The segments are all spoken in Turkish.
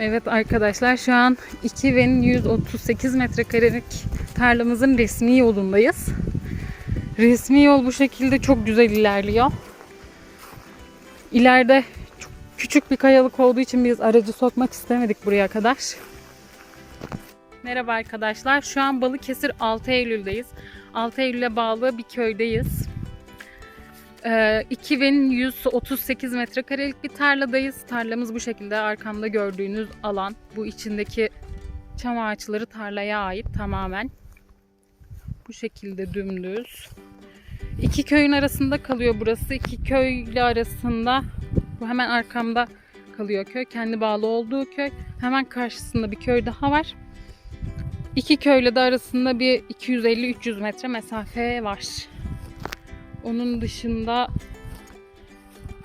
Evet arkadaşlar şu an 2138 metrekarelik tarlamızın resmi yolundayız. Resmi yol bu şekilde çok güzel ilerliyor. İleride çok küçük bir kayalık olduğu için biz aracı sokmak istemedik buraya kadar. Merhaba arkadaşlar. Şu an Balıkesir 6 Eylül'deyiz. 6 Eylül'e bağlı bir köydeyiz. Ee, 2138 metrekarelik bir tarladayız. Tarlamız bu şekilde arkamda gördüğünüz alan. Bu içindeki çam ağaçları tarlaya ait tamamen. Bu şekilde dümdüz. İki köyün arasında kalıyor burası. İki köyle arasında bu hemen arkamda kalıyor köy. Kendi bağlı olduğu köy. Hemen karşısında bir köy daha var. İki köyle de arasında bir 250-300 metre mesafe var. Onun dışında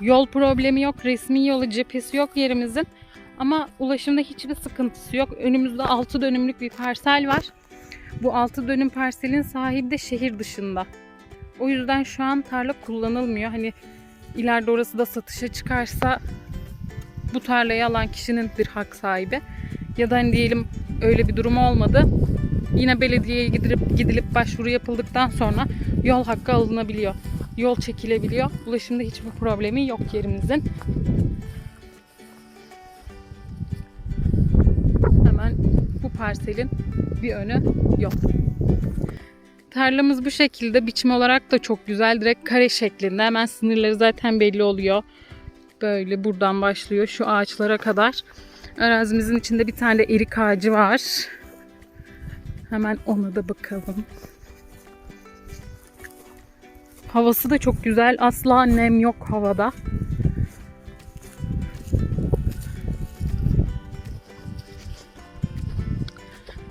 yol problemi yok. Resmi yolu cephesi yok yerimizin. Ama ulaşımda hiçbir sıkıntısı yok. Önümüzde 6 dönümlük bir parsel var. Bu 6 dönüm parselin sahibi de şehir dışında. O yüzden şu an tarla kullanılmıyor. Hani ileride orası da satışa çıkarsa bu tarlayı alan kişinin bir hak sahibi. Ya da hani diyelim öyle bir durum olmadı. Yine belediyeye gidilip gidilip başvuru yapıldıktan sonra yol hakkı alınabiliyor. Yol çekilebiliyor. Ulaşımda hiçbir problemi yok yerimizin. Hemen bu parselin bir önü yok. Tarlamız bu şekilde. Biçim olarak da çok güzel. Direkt kare şeklinde. Hemen sınırları zaten belli oluyor. Böyle buradan başlıyor şu ağaçlara kadar. Arazimizin içinde bir tane erik ağacı var. Hemen ona da bakalım. Havası da çok güzel. Asla nem yok havada.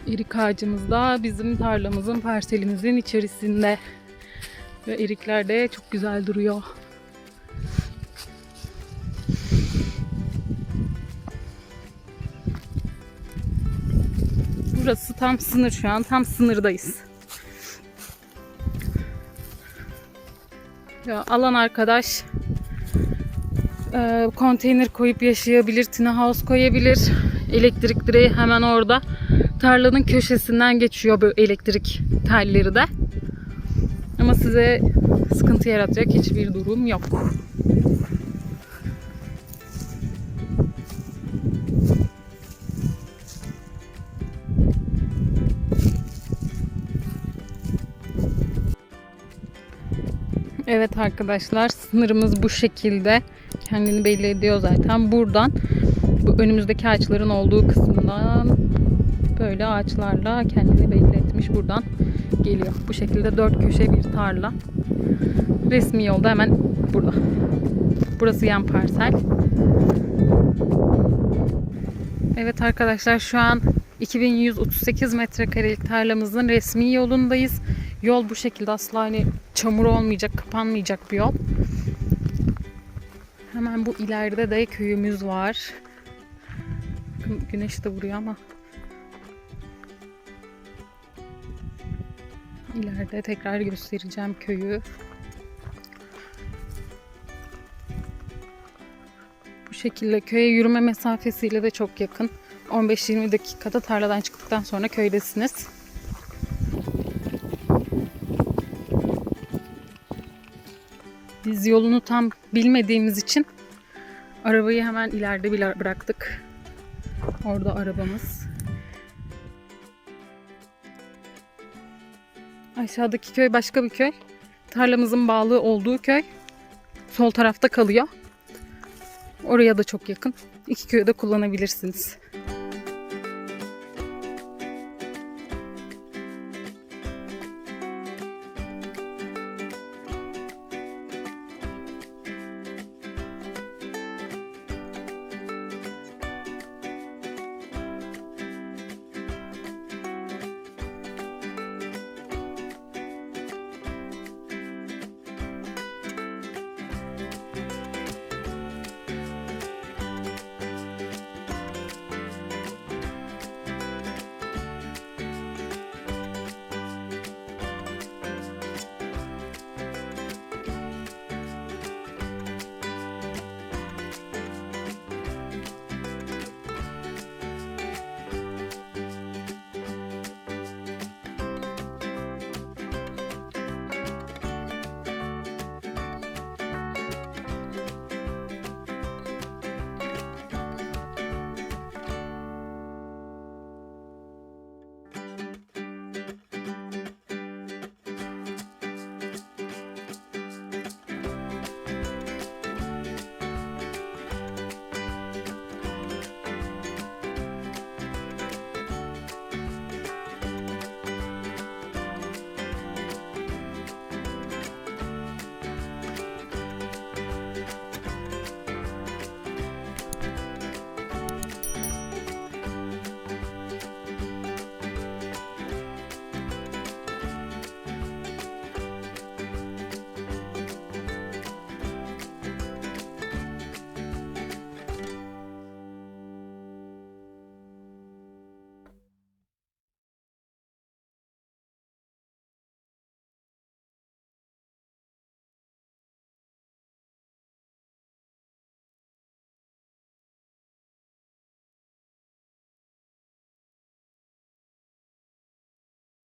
Erik ağacımız da bizim tarlamızın, parselimizin içerisinde. Ve erikler de çok güzel duruyor. Burası tam sınır şu an. Tam sınırdayız. Ya, alan arkadaş e, konteyner koyup yaşayabilir, tina house koyabilir. Elektrik direği hemen orada. Tarlanın köşesinden geçiyor bu elektrik telleri de. Ama size sıkıntı yaratacak hiçbir durum yok. Evet arkadaşlar sınırımız bu şekilde. Kendini belli ediyor zaten. Buradan bu önümüzdeki ağaçların olduğu kısımdan böyle ağaçlarla kendini belli etmiş. Buradan geliyor. Bu şekilde dört köşe bir tarla. Resmi yolda hemen burada. Burası yan parsel. Evet arkadaşlar şu an 2138 metrekarelik tarlamızın resmi yolundayız. Yol bu şekilde asla hani çamur olmayacak, kapanmayacak bir yol. Hemen bu ileride de köyümüz var. Güneş de vuruyor ama. İleride tekrar göstereceğim köyü. Bu şekilde köye yürüme mesafesiyle de çok yakın. 15-20 dakikada tarladan çıktıktan sonra köydesiniz. Biz yolunu tam bilmediğimiz için arabayı hemen ileride bıraktık. Orada arabamız. Aşağıdaki köy başka bir köy. Tarlamızın bağlı olduğu köy. Sol tarafta kalıyor. Oraya da çok yakın. İki köyü de kullanabilirsiniz.